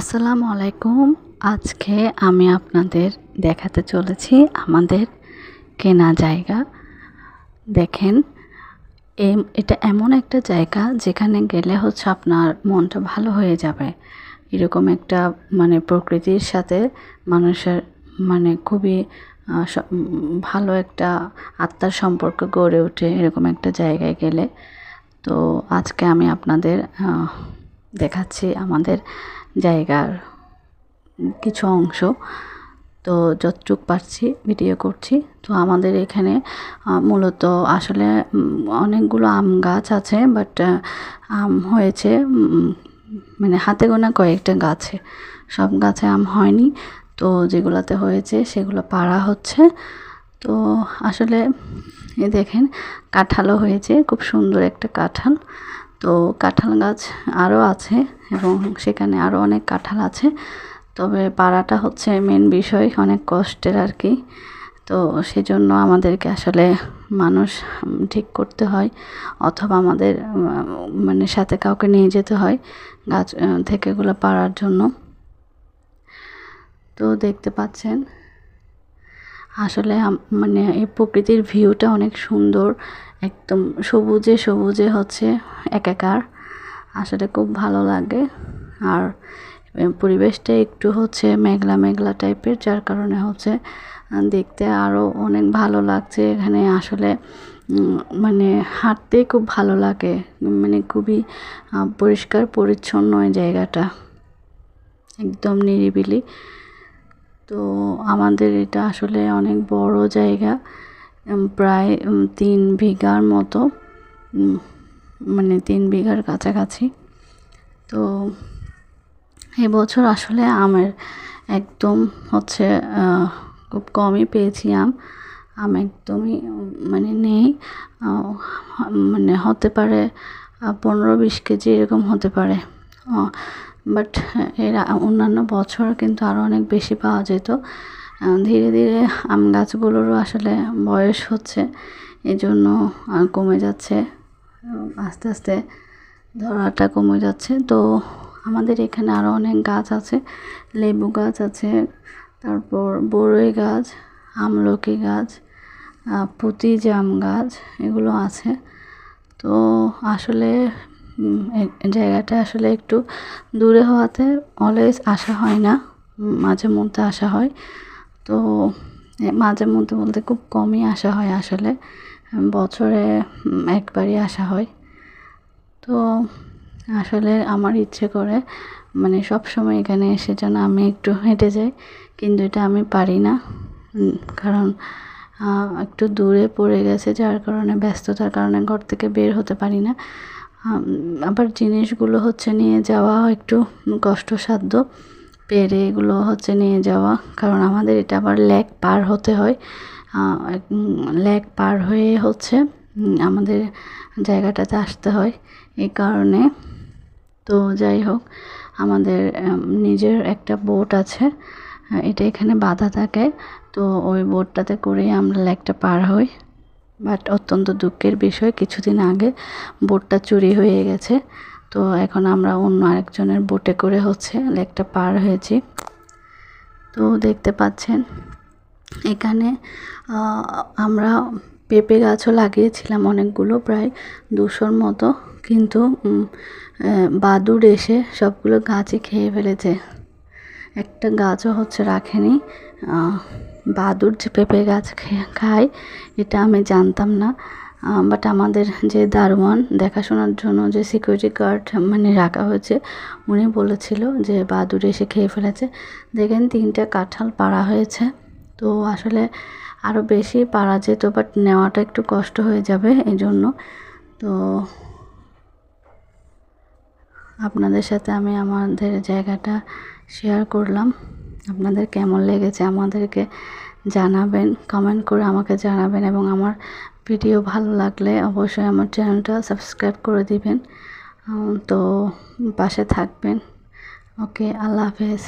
আসসালামু আলাইকুম। আজকে আমি আপনাদের দেখাতে চলেছি আমাদের কেনা জায়গা। দেখেন এটা এমন একটা জায়গা যেখানে গেলে হচ্ছে আপনার মনটা ভালো হয়ে যাবে। এরকম একটা মানে প্রকৃতির সাথে মানুষের মানে খুবই ভালো একটা আত্মার সম্পর্ক গড়ে ওঠে এরকম একটা জায়গায় গেলে। তো আজকে আমি আপনাদের দেখাচ্ছি আমাদের জায়গার কিছু অংশ। তো যতটুক পারছি ভিডিও করছি। তো আমাদের এখানে মূলত আসলে অনেকগুলো আম গাছ আছে বাট আম হয়েছে মানে হাতে গোনা কয়েকটা গাছে। সব গাছে আম হয়নি। তো যেগুলোতে হয়েছে, সেগুলো পাড়া হচ্ছে। তো আসলে, এ দেখেন, কাঁঠালও হয়েছে, খুব সুন্দর একটা কাঁঠাল। তো কাঁঠাল গাছ আরও আছে এবং সেখানে আরও অনেক কাঁঠাল আছে। তবে পাড়াটা হচ্ছে মেন বিষয়, অনেক কষ্টের আর কি তো সেজন্য আমাদেরকে আসলে মানুষ ঠিক করতে হয় অথবা আমাদের মানে সাথে কাউকে নিয়ে যেতে হয় গাছ থেকেগুলো পাড়ার জন্য। তো দেখতে পাচ্ছেন আসলে মানে এই প্রকৃতির ভিউটা অনেক সুন্দর, একদম সবুজে সবুজে হচ্ছে একাকার। আসলে খুব ভালো লাগে। আর পরিবেশটা একটু হচ্ছে মেঘলা মেঘলা টাইপের, যার কারণে হচ্ছে দেখতে আরও অনেক ভালো লাগছে। এখানে আসলে মানে হাঁটতে খুব ভালো লাগে। মানে খুবই পরিষ্কার পরিচ্ছন্ন জায়গাটা। একদম নিরিবিলি। তো আমাদের এটা আসলে অনেক বড় জায়গা প্রায় তিন বিঘার মতো মানে তিন বিঘার কাছাকাছি। তো এবছর আসলে আমের একদম হচ্ছে খুব কমই পেয়েছি আম। আম একদমই মানে নেই। মানে হতে পারে পনেরো বিশ কেজি এরকম হতে পারে। বাট এর অন্যান্য বছর কিন্তু আরও অনেক বেশি পাওয়া যেত। ধীরে ধীরে আম গাছগুলোরও আসলে বয়স হচ্ছে এই জন্য কমে যাচ্ছে। আস্তে আস্তে ধরাটা কমে যাচ্ছে। তো আমাদের এখানে আরও অনেক গাছ আছে, লেবু গাছ আছে, তারপর বড়ই গাছ, আমলকি গাছ পুঁতি জাম গাছ, এগুলো আছে। তো আসলে জায়গাটা আসলে একটু দূরে হওয়াতে অলওয়েজ আসা হয় না। মাঝে মধ্যে আসা হয়। তো মাঝে মধ্যে বলতে খুব কমই আসা হয় আসলে। বছরে একবারই আসা হয়। তো, আসলে আমার ইচ্ছে করে মানে সব সময় এখানে এসে যেন আমি একটু হেঁটে যাই, কিন্তু এটা আমি পারি না। কারণ একটু দূরে পড়ে গেছে, যার কারণে, ব্যস্ততার কারণে ঘর থেকে বের হতে পারি না। আবার জিনিসগুলো হচ্ছে নিয়ে যাওয়া একটু কষ্টসাধ্য। পেরে এগুলো হচ্ছে নিয়ে যাওয়া, কারণ আমাদের এটা আবার লেক পার হতে হয়। লেক পার হয়ে হচ্ছে আমাদের জায়গাটাতে আসতে হয়। এই কারণে তো যাই হোক, আমাদের নিজের একটা বোট আছে এটা এখানে বাঁধা থাকে। তো ওই বোটটাতে করেই আমরা লেকটা পার হই। বাট অত্যন্ত দুঃখের বিষয়, কিছুদিন আগে বোটটা চুরি হয়ে গেছে। তো এখন আমরা অন্য আরেকজনের বোটে করে হচ্ছে লেকটা পার হয়েছি। তো দেখতে পাচ্ছেন, এখানে আমরা পেঁপে গাছও লাগিয়েছিলাম অনেকগুলো, প্রায় দুশোর মতো। কিন্তু বাদুড় এসে সবগুলো গাছই খেয়ে ফেলেছে। একটা গাছও হচ্ছে রাখেনি। বাদুড় যে পেঁপে গাছ খায়, এটা আমি জানতাম না। বাট আমাদের যে দারোয়ান দেখাশোনার জন্য যে সিকিউরিটি গার্ড মানে রাখা হয়েছে, উনি বলেছিল যে বাদুড় এসে খেয়ে ফেলেছে। দেখেন তিনটে কাঁঠাল পাড়া হয়েছে। তো আসলে আরও বেশি পারা যেত বাট নেওয়াটা একটু কষ্ট হয়ে যাবে এই জন্য তো আপনাদের সাথে আমি আমাদের জায়গাটা শেয়ার করলাম। আপনাদের কেমন লেগেছে আমাদেরকে জানাবেন কমেন্ট করে আমাকে জানাবেন এবং আমার ভিডিও ভালো লাগলে অবশ্যই আমার চ্যানেলটা সাবস্ক্রাইব করে দিবেন। তো পাশে থাকবেন। ওকে আল্লাহ হাফেজ।